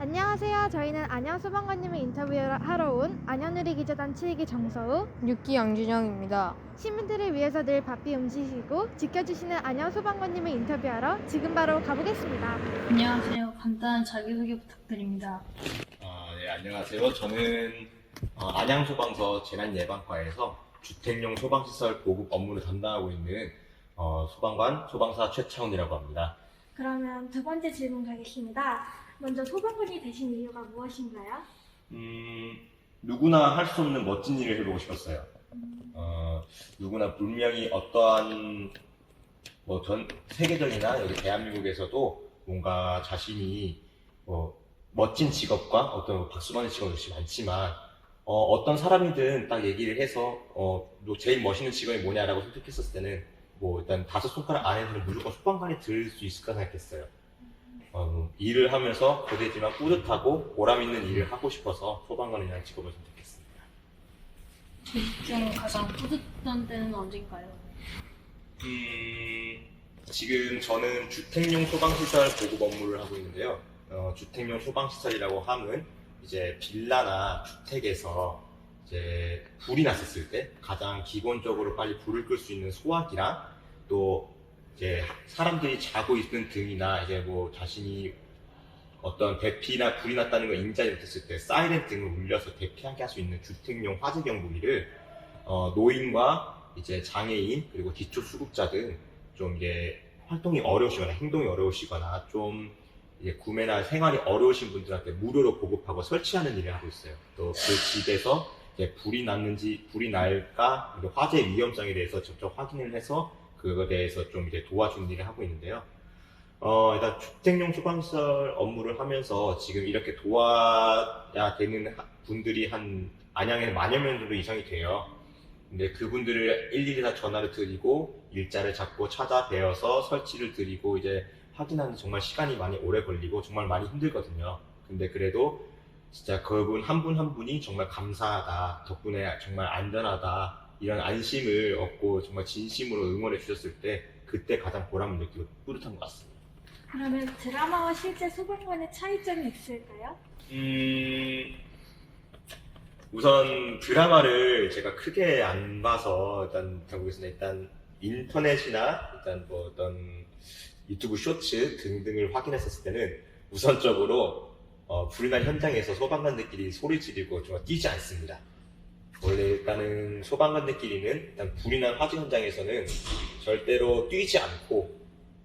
안녕하세요. 저희는 안양 소방관님을 인터뷰하러 온 안양누리 기자단 7기 정서우. 6기 양준영입니다. 시민들을 위해서 늘 바삐 움직이시고 지켜주시는 안양 소방관님을 인터뷰하러 지금 바로 가보겠습니다. 안녕하세요. 간단한 자기소개 부탁드립니다. 아, 네, 안녕하세요. 저는 어, 안양소방서 재난예방과에서 주택용 소방시설 보급 업무를 담당하고 있는 어, 소방관 소방사 최창훈이라고 합니다. 그러면 두 번째 질문 가겠습니다. 먼저 소방관이 되신 이유가 무엇인가요? 음, 누구나 할 수 없는 멋진 일을 해보고 싶었어요. 어, 누구나 분명히 어떠한 뭐 전 세계적이나 여기 대한민국에서도 뭔가 자신이 뭐 멋진 직업과 어떤 박수받는 직업이 많지만 어, 떤 사람이든 딱 얘기를 해서 어, 너 제일 멋있는 직업이 뭐냐라고 선택했을 때는 뭐 일단 다섯 손가락 안에서는 무조건 소방관이 들 수 있을까 생각했어요. 어, 일을 하면서 고되지만 뿌듯하고 보람 있는 일을 하고 싶어서 소방관이라는 직업을 선택했습니다. 중 가장 뿌듯한 때는 언젠가요? 음, 지금 저는 주택용 소방시설 보급 업무를 하고 있는데요. 어, 주택용 소방시설이라고 함은 이제 빌라나 주택에서 이제 불이 났었을 때 가장 기본적으로 빨리 불을 끌 수 있는 소화기랑 또 이제 사람들이 자고 있는 등이나 이제 뭐 자신이 어떤 대피나 불이 났다는 걸 인지하지 못했을 때 사이렌 등을 울려서 대피하게 할 수 있는 주택용 화재 경보기를 어, 노인과 이제 장애인 그리고 기초 수급자 등 좀 이제 활동이 어려우시거나 행동이 어려우시거나 좀 이제 구매나 생활이 어려우신 분들한테 무료로 보급하고 설치하는 일을 하고 있어요. 또 그 집에서 이제 불이 났는지 불이 날까 화재 위험성에 대해서 직접 확인을 해서 그거에 대해서 좀 이제 도와주는 일을 하고 있는데요. 어, 일단 주택용 소방시설 업무를 하면서 지금 이렇게 도와야 되는 하- 분들이 한 안양에 만여 명 정도 이상이 돼요. 근데 그분들을 일일이 다 전화를 드리고 일자를 잡고 찾아뵈어서 설치를 드리고 이제 확인하는 데 정말 시간이 많이 오래 걸리고 정말 많이 힘들거든요. 근데 그래도 진짜 그분 한 분한 분이 정말 감사하다. 덕분에 정말 안전하다. 이런 안심을 얻고 정말 진심으로 응원해 주셨을 때 그때 가장 보람을 느끼고 뿌듯한 것 같습니다. 그러면 드라마와 실제 소방관의 차이점이 있을까요? 음, 우선 드라마를 제가 크게 안 봐서 일단 한국에서는 일단 인터넷이나 일단 뭐 어떤 유튜브 쇼츠 등등을 확인했었을 때는 우선적으로 어, 불이 난 현장에서 소방관들끼리 소리 지르고 정말 뛰지 않습니다. 원래 일단은 소방관들끼리는 일단 불이 난 화재 현장에서는 절대로 뛰지 않고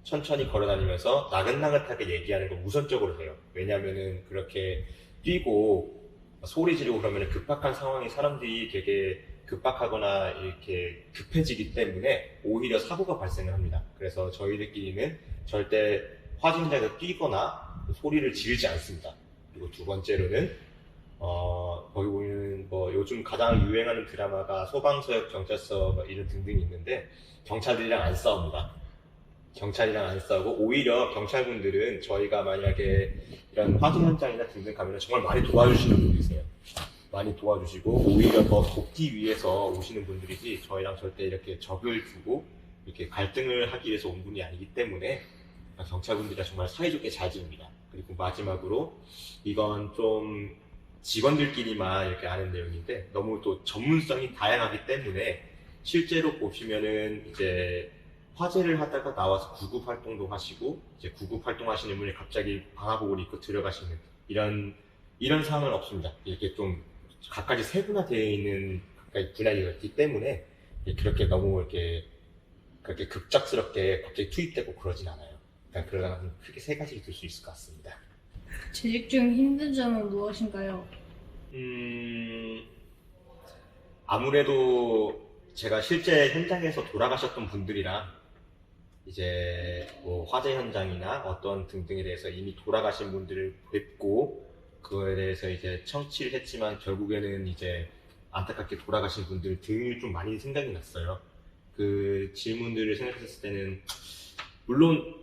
천천히 걸어다니면서 나긋나긋하게 얘기하는 걸 우선적으로 해요. 왜냐면은 그렇게 뛰고 소리 지르고 그러면 급박한 상황에 사람들이 되게 급박하거나 이렇게 급해지기 때문에 오히려 사고가 발생을 합니다. 그래서 저희들끼리는 절대 화재 현장에서 뛰거나 소리를 지르지 않습니다. 그리고 두 번째로는 어, 거기 보면 뭐 요즘 가장 유행하는 드라마가 소방서역 경찰서 뭐 이런 등등이 있는데 경찰들이랑 안 싸웁니다. 경찰이랑 안 싸우고 오히려 경찰분들은 저희가 만약에 이런 화재 현장이나 등등 가면 정말 많이 도와주시는 분들이세요. 많이 도와주시고 오히려 더 돕기 위해서 오시는 분들이지 저희랑 절대 이렇게 적을 두고 이렇게 갈등을 하기 위해서 온 분이 아니기 때문에 경찰분들이랑 정말 사이좋게 잘 지냅니다. 그리고 마지막으로 이건 좀 직원들끼리만 이렇게 아는 내용인데 너무 또 전문성이 다양하기 때문에 실제로 보시면은 이제 화재를 하다가 나와서 구급 활동도 하시고 이제 구급 활동하시는 분이 갑자기 방화복을 입고 들어가시는 이런 이런 상황은 없습니다. 이렇게 좀 각가지 세분화되어 있는 각가지 분야가 있기 때문에 그렇게 너무 이렇게 그렇게 급작스럽게 갑자기 투입되고 그러진 않아요. 일단 그러다가 크게 세 가지를 들 수 있을 것 같습니다. 재직 중 힘든 점은 무엇인가요? 음, 아무래도 제가 실제 현장에서 돌아가셨던 분들이랑 이제 뭐 화재 현장이나 어떤 등등에 대해서 이미 돌아가신 분들을 뵙고 그거에 대해서 이제 청취를 했지만 결국에는 이제 안타깝게 돌아가신 분들 등을 좀 많이 생각이 났어요. 그 질문들을 생각했을 때는 물론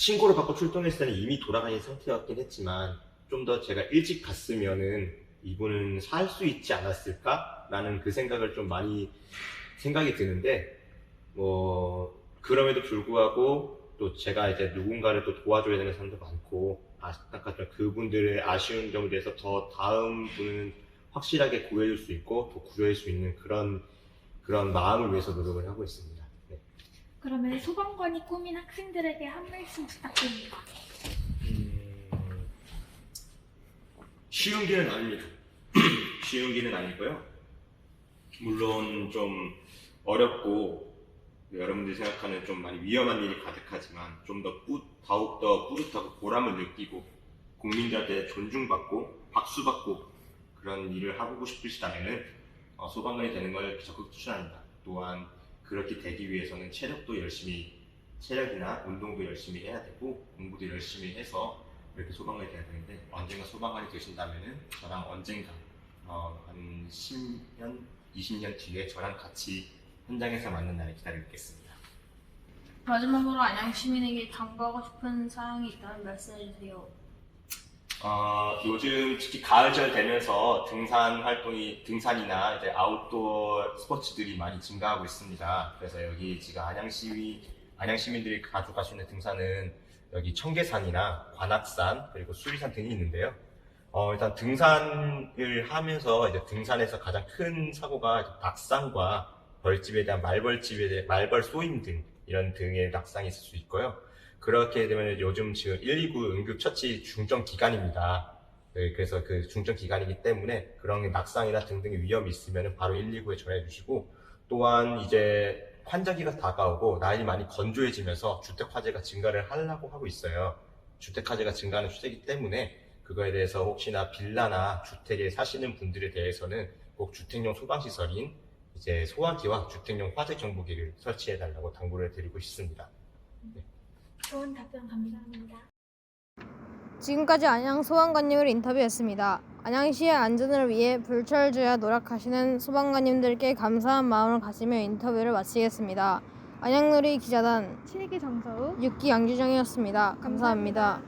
신고를 받고 출동했을 때는 이미 돌아가신 상태였긴 했지만 좀 더 제가 일찍 갔으면은 이분은 살 수 있지 않았을까라는 그 생각을 좀 많이 생각이 드는데 뭐 그럼에도 불구하고 또 제가 이제 누군가를 또 도와줘야 되는 사람도 많고 안타깝지만 그분들의 아쉬운 점에 대해서 더 다음 분은 확실하게 구해줄 수 있고 더 구해줄 수 있는 그런 그런 마음을 위해서 노력을 하고 있습니다. 네. 그러면 소방관이 꾸민 학생들에게 한 말씀 부탁드립니다. 음, 쉬운 길은 아닙니다. 쉬운 길은 아니고요. 물론 좀 어렵고 여러분들이 생각하는 좀 많이 위험한 일이 가득하지만 좀 더 더욱 더 뿌듯하고 보람을 느끼고 국민들한테 존중받고 박수받고 그런 일을 하고 싶으시다면은 어, 소방관이 되는 걸 적극 추천합니다. 또한 그렇게 되기 위해서는 체력도 열심히 체력이나 운동도 열심히 해야 되고 공부도 열심히 해서 이렇게 소방관이 돼야 되는데 언젠가 소방관이 되신다면은 저랑 언젠가 어, 한 10년, 20년 뒤에 저랑 같이 현장에서 만난 날을 기다리고 있겠습니다. 마지막으로 안양 시민에게 당부하고 싶은 사항이 있다면 말씀해 주세요. 어, 요즘 특히 가을철 되면서 등산 활동이 등산이나 이제 아웃도어 스포츠들이 많이 증가하고 있습니다. 그래서 여기 지금 안양시위 안양 시민들이 가져갈 수 있는 등산은 여기 청계산이나 관악산 그리고 수리산 등이 있는데요. 어, 일단 등산을 하면서 이제 등산에서 가장 큰 사고가 낙상과 벌집에 대한 말벌집에 대한 말벌 쏘임 등 이런 등의 낙상이 있을 수 있고요. 그렇게 되면 요즘 지금 119 응급처치 중점 기간입니다. 네, 그래서 그 중점 기간이기 때문에 그런 낙상이나 등등의 위험이 있으면 바로 119에 전해 주시고 또한 이제 환절기가 다가오고 날이 많이 건조해지면서 주택 화재가 증가를 하려고 하고 있어요. 주택 화재가 증가하는 추세이기 때문에 그거에 대해서 혹시나 빌라나 주택에 사시는 분들에 대해서는 꼭 주택용 소방시설인 이제 소화기와 주택용 화재 경보기를 설치해 달라고 당부를 드리고 싶습니다. 좋은 답변 감사합니다. 지금까지 안양 소방관님을 인터뷰했습니다. 안양시의 안전을 위해 불철주야 노력하시는 소방관님들께 감사한 마음을 가지며 인터뷰를 마치겠습니다. 안양누리 기자단 7기 정서우 6기 양규정이었습니다 감사합니다.